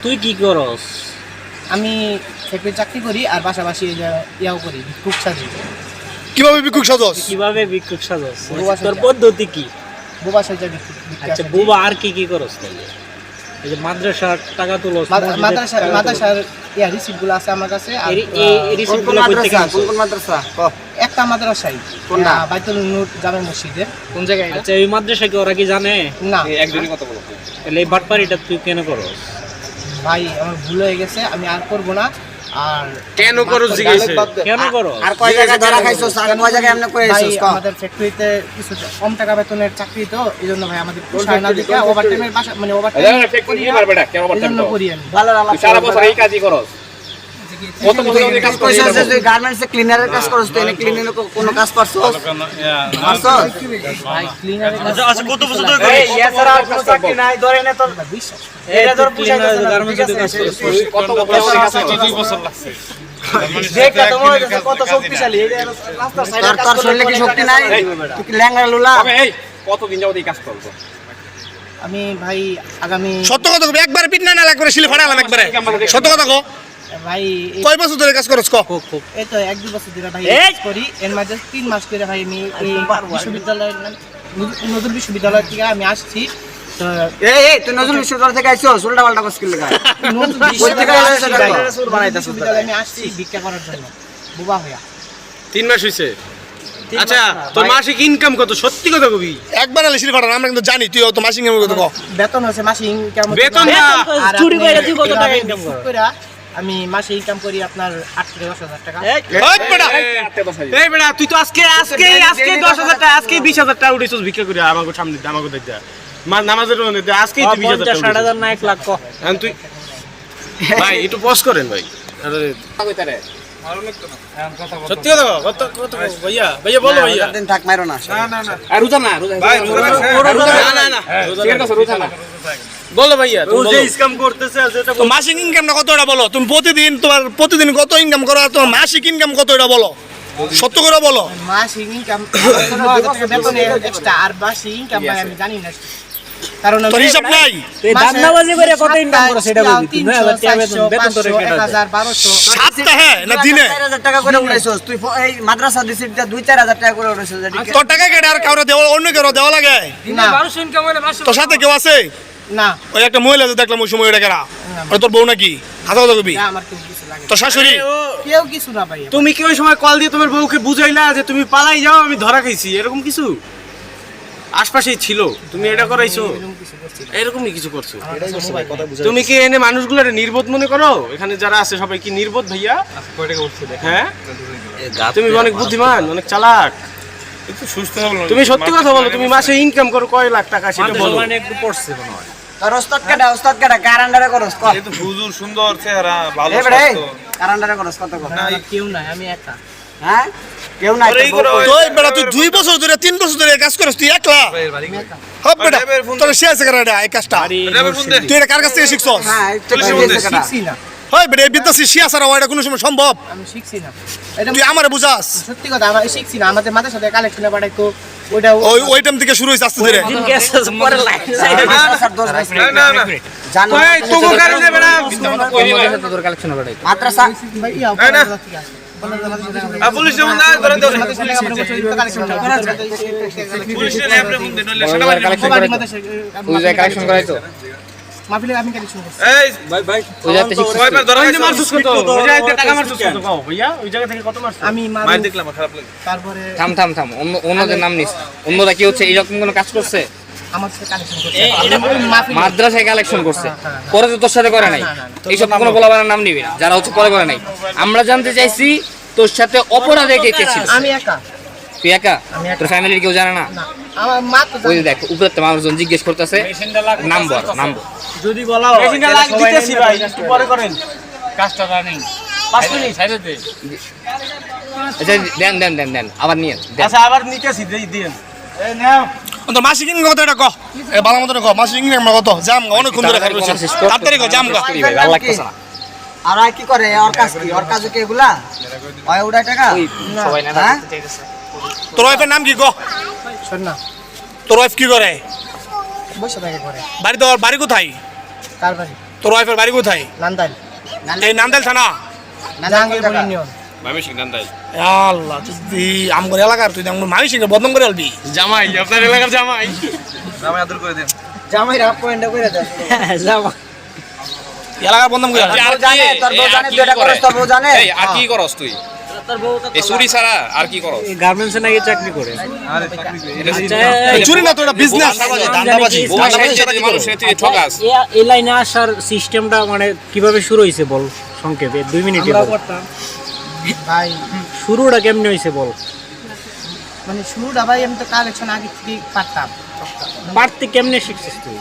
তুই কি করস? আমি ফ্যাক্টরি চাকরি করি আর পাশাপাশি এই যে ইয়াও করি কুক সাজি কীভাবে ভিক্ষুক সাজস কীভাবে ভিক্ষুক সাজস বুবা তোর সাজা। পদ্ধতি কি? বোবা সাজা আচ্ছা বুবা আর কি কি করস তাহলে? এই যে মাদ্রাসার টাকা তুলস মসজিদের মাদ্রাসা টাকা তুলস। মাদ্রাসার ইয়া রিসিপ্টগুলো আছে আমার কাছে আর এই- এই- এই receipt গুলো কই থেকে? মাদ্রাসা? একটা মাদ্রাসাই কোনটা? আহ, বাইতুল নূর জামে মসজিদের। কোন জায়গায় আচ্ছা এই মাদ্রাসা কি ওরা কি জানে? না। একজনই কথা বলো। তাহলে এই বাটপারিটা তুই কেন করস? ভাই আমার ভুল হয়ে গেছে আমি আর করব না। আর কেন করো জিজ্ঞেসে কেন করো? আর কয় জায়গায় ধরা খাইছো আর কয় জায়গায় এমনি করে আইছো আমাদের ফ্যাক্টরিতে কিছু কম টাকা বেতনের চাকরি তো এই জন্য ভাই আমাদের পোষায় না দিকে ওভার টাইমের বাসা মানে ওভার টাইম এই জন্য করি আমি ভালো সারা বছর এই কাজই করো গার্মেন্টসে ক্লিনারের কাজ করছ? তো এনে ক্লিনারের কোনো কাজ করছস করছস আচ্ছা কত বছর ধরে এই এছাড়া আর কোনো চাকরি নাই ধরে এনে তোর এটা ধর তুই cleaner পুষাইতেছে না, garments ঠিক এ আছে? কাজ করছিস। কত বছর কাজ করছিস? দেখটা তোমার কত শক্তিশালী। এই যে রাস্তার সাইডে তোর তোর শরীরে কি শক্তি নাই? ল্যাংড়া লুলা? কতদিন যাবত এই কাজ করব? আমি ভাই আগামী সত্য কথা একবার পিট না একবারে শিলে ফাড়ালাম একবারে। সত্য কথা কো ভাই কয় বছর ধরে কাজ করছ? খুব খুব। এই তো এক দুই বছর ধরে ভাই কাজ করি। এর মাঝে তিন মাস করে ভাই আমি এই বিশ্ববিদ্যালয়ের নতুন বিশ্ববিদ্যালয় থেকে আমি আসছি। তিন মাস হইছে? আচ্ছা তোর মাসিক ইনকাম কত? সত্যি কথা কবি? একবার আলে শিলে আমরা কিন্তু জানি তুই তো মাসিং এর কথা ক? বেতন হচ্ছে মাসে ইনকাম বেতন না। চুরি করে তুই কত টাকা ইনকাম করস আমি মাসে ইনকাম করি আপনার আট থেকে দশ হাজার টাকা। এই, ওই বেটা! এই বেটা তুই তো আজকে আজকে আজকে দশ হাজার টাকা আজকে বিশ হাজার টাকা উঠেছিস ভিক্ষা করি আমাকে সামনে আমাকে দেখতে মা- নামাজের দে, আজকেই তুই বিশ হাজার ষাট। হাজার না এক লাখ তুই ভাই একটু পজ করেন ভাই। আরে, সত্যি কথা কত কত ভাইয়া ভাইয়া বলো ভাইয়া। দিন থাক মারো না আর রোজা না রোজা না না না। রোজা না বলো ভাইয়া তুমি বলো। ইনকাম করতেছে আর তো মাসিক ইনকামটা কত এটা বলো? তুমি প্রতিদিন তোমার প্রতিদিন কত ইনকাম করো আর তোমার মাসিক ইনকাম কত এটা বলো। সত্য করে বলো। মাসিক ইনকাম আর মাসিক ইনকাম আমি জানি না। কারণ আমি- তোর হিসাব নাই? করে কত ইনকাম করছ সেটা বলবি টাকা বেতন চারশো, বেতন তোর পাঁচশো, কেটে এক হাজার, বারোশো। সপ্তাহে না দিনে? চার হাজার টাকা করে উঠাইছস তুই এই মাদ্রাসা হাজার টাকা করে উঠাইছস এটা তোর টাকা কেটে আর কাউরে দেওয়া অন্য কেউ দেওয়া লাগে? না, তোর সাথে কেউ আছে? না, ওই একটা মহিলা যে দেখলাম ওই সময় কেনা। ওটা তোর বউ নাকি? কবি? না, আমার কেউ কিছু লাগে না। তোর শাশুড়ি? কেউ কিছু না ভাই তুমি কি ওই সময় কল দিয়ে তোমার বউকে বুঝাইলা যে তুমি পালাই যাও আমি ধরা খাইছি? এরকম কিছু? আশপাশেই ছিল। তুমি এটা করাইছো। এরকমই কিছু করছ। তুমি কি এনে মানুষগুলো নির্বোধ মনে করো? এখানে যারা আছে সবাই কি নির্বোধ ভাইয়া? হ্যাঁ? তুমি অনেক বুদ্ধিমান অনেক চালাক। তুমি সত্যি কথা বলো তুমি মাসে ইনকাম করো কয় লাখ টাকা সেটা বলো। মানে একটু পড়ছে মনে হয়। কাটা ওস্তাদ কাটা হুজুর সুন্দর চেহারা ভালো স্বাস্থ্য। করস? কত না, কেউ নাই আমি একা। হ্যাঁ? কেউ নাই? তুই বেটা তুই দুই বছর ধরে তিন বছর ধরে কাজ করিস তুই একলা? হব বেটা তোর সে আছে কেন এই কাজটা। তুই এটা কার কাছ থেকে শিখছস? হ্যাঁ হয় বেটা এই বিদ্যা শিয়া ছাড়া এটা কোনো সময় সম্ভব? আমি শিখছি না। তুই আমারে বুঝাস। সত্যি কথা আমার শিখছি না। আমাদের মাথার সাথে কালেকশনে পাঠাইতো ওইটা ওই ওই টাইম থেকে শুরু হয়েছে আস্তে ধীরে। পরে লাইন। না না না জানো না মাদ্রাসা ভাই, ইয়া, ধরে ধরে। কয়বার ধরা মারছস কত? ওই জায়গা থেকে টাকা মারছস কত? কও ভাইয়া ওই জায়গা থেকে কত মারছস? আমি মার দেখলাম খারাপ লাগে তারপরে থাম থাম থাম অন্য অন্যদের নাম নিস। অন্যরা কি হচ্ছে এইরকম কোনো কাজ করছে? আমার সাথে কালেকশন করছে। মাদ্রাসায় কালেকশন করছে। হ্যাঁ, হ্যাঁ। পরে তো তোর সাথে করে নাই। এইসব কোনো গোলাবারের নাম নিবি না। যারা হচ্ছে পরে করে নাই। আমরা জানতে চাইছি তোর সাথে অপরাধে কে কে ছিল? আমি একা। তুই একা? তোর ফ্যামিলির কেউ জানে না? না। আমার মা তো ওই দেখ উপরে তো মানুষজন জিজ্ঞেস করতেছে নাম বল যদি বলা মেশিনটা লাগ দিতেছি ভাই একটু পরে করেন। কাজটা নেই পাঁচ মিনিট। সাইডে দে। আচ্ছা দেন দেন দেন দেন। আবার নিয়ে আচ্ছা আবার নিতেছি দেই দিন তো মাসিক ইনকাম কত এটা ক এ ভালো মতো ক মাসিক ইনকাম কত? জাম অনেকক্ষণ ধরে খাই রয়েছে তাড়াতাড়ি ক জাম করি। ভাই, ভালো লাগতেছে না আর আর কি করে ওর কাজ কি? ওর কাজ কি এগুলা? ওই উড়াই টাকা? সবাই না হ্যাঁ? তোর ওয়াইফের নাম কি ক? শোন না তোর ওয়াইফ কি করে? বসে থাকে করে বাড়ি তোর বাড়ি কোথায়? তার বাড়ি? তোর ওয়াইফের বাড়ি কোথায়? নান্দাইল। এই নান্দাইল থানা? জাহাঙ্গীরপুর ইউনিয়ন আল্লাহ তুই আমগর এলাকার তুই আমগর মামি বদনাম করে আলবি জামাই আপনার এলাকার জামাই। জামাই রাপ পয়েন্টটা করে দেন যাবা এলাকার বদনাম করে আলবি তোর বউ জানে তোর বউ জানে তুই এটা করস তোর বউ জানে। এই আর কি করস তুই? এই চুরি ছাড়া আর কি করস? গার্মেন্টসে নাকি চাকরি করে। আচ্ছা, চুরি না তো এটা বিজনেস দান্দাবাজি। ঠকাস। এই লাইনে আসার সিস্টেমটা মানে কীভাবে শুরু হয়েছে বল সংক্ষেপে দুই মিনিটে। ভাই শুরুটা কেমনে হয়েছে বল? মানে শুরুটা ভাই আমি তো কালেকশন আগে থেকেই পারতাম। পারতে কেমনে শিখছিস তুই?